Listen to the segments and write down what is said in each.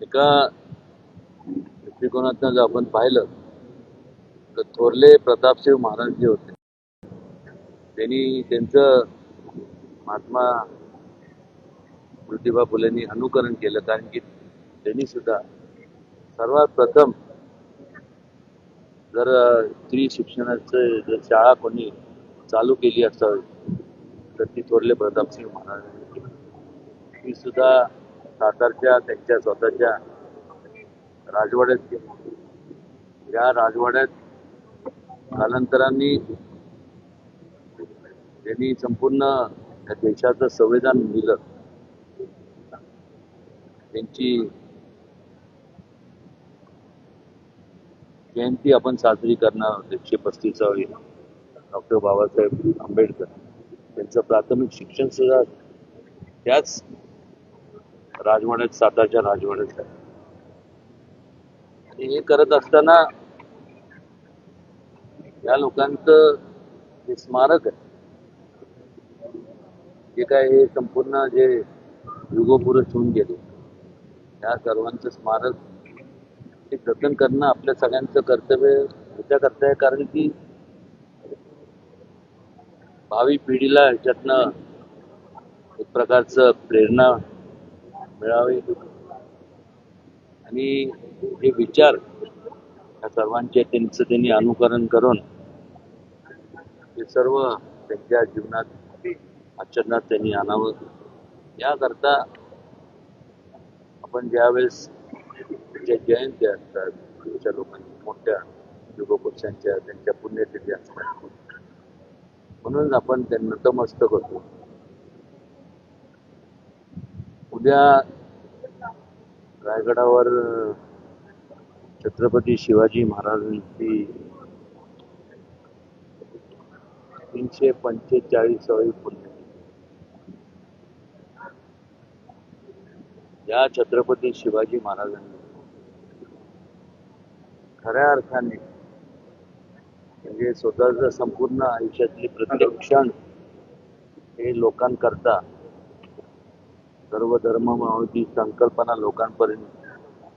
एका दृष्टिकोनातनं जर आपण पाहिलं तर थोरले प्रतापशिव महाराज जे होते त्यांनी त्यांचं महात्मा ज्योतिबा फुलेंनी अनुकरण केलं. कारण की त्यांनी सुद्धा सर्वात प्रथम जर स्त्री शिक्षणाचं जर शाळा कोणी चालू केली असावी तर ती थोरले प्रतापसिंह महाराजांनी केली. ती सुद्धा सातारच्या त्यांच्या स्वतःच्या राजवाड्यात या राजवाड्यात कालांतराने त्यांनी संपूर्ण या देशाचं संविधान लिहिलं. त्यांची जयंती आपण साजरी करणार आहोत एकशे पस्तीसावी. डॉक्टर बाबासाहेब आंबेडकर त्यांचं प्राथमिक शिक्षण सुद्धा त्याच राजवाड्यात सातारच्या राजवाड्यात आणि हे करत असताना या लोकांचं जे स्मारक आहे. जे काय हे संपूर्ण जे युगोपुरुष होऊन गेले या सर्वांचं स्मारक हे जतन करणं आपल्या सगळ्यांचं कर्तव्य ह्याच्याकरता आहे. कारण की भावी पिढीला ह्याच्यातनं एक प्रकारचं प्रेरणा मिळावे आणि हे विचार या सर्वांचे त्यांचं त्यांनी अनुकरण करून हे सर्व त्यांच्या जीवनात आचरणात त्यांनी आणावं. याकरता आपण ज्यावेळेस ज्या जयंती असतात त्यांच्या लोकांच्या मोठ्या युगपुरुषांच्या त्यांच्या पुण्यतिथी असतात. म्हणून आपण त्यांना नतमस्तक होतो. उद्या रायगडावर छत्रपती शिवाजी महाराजांची तीनशे पंचेचाळीसावी पुण्यतिथी या छत्रपती शिवाजी महाराजांनी खऱ्या अर्थाने म्हणजे स्वतःच संपूर्ण आयुष्यातली प्रत्येक क्षण हे लोकांकरता सर्व धर्म ही संकल्पना लोकांपर्यंत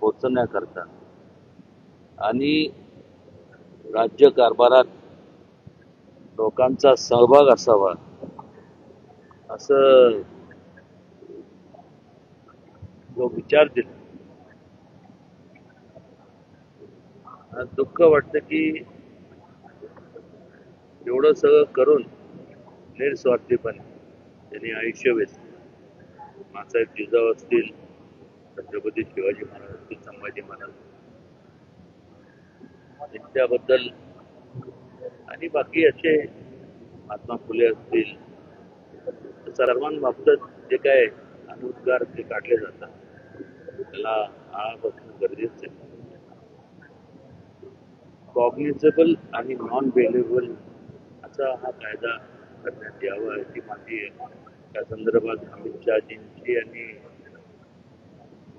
पोचण्याकरता आणि राज्य कारभारात लोकांचा सहभाग असावा असं जो विचार दिला. दुःख वाटतं की एवढं सगळं करून निरस्वार्थीपणे त्यांनी आयुष्य वेचलं मासाहेब जिजाऊ असतील छत्रपती शिवाजी महाराज असतील संभाजी महाराज त्यांच्याबद्दल आणि बाकी असे महात्मा फुले असतील सर्वांबाबत जे काय अनुद्गार ते काढले जातात त्याला आळा बसणं गरजेचं. आहे कॉग्निझेबल आणि नॉन बेलेबल असा हा कायदा करण्यात यावा अशी माझी त्या संदर्भात अमित शहाजींची आणि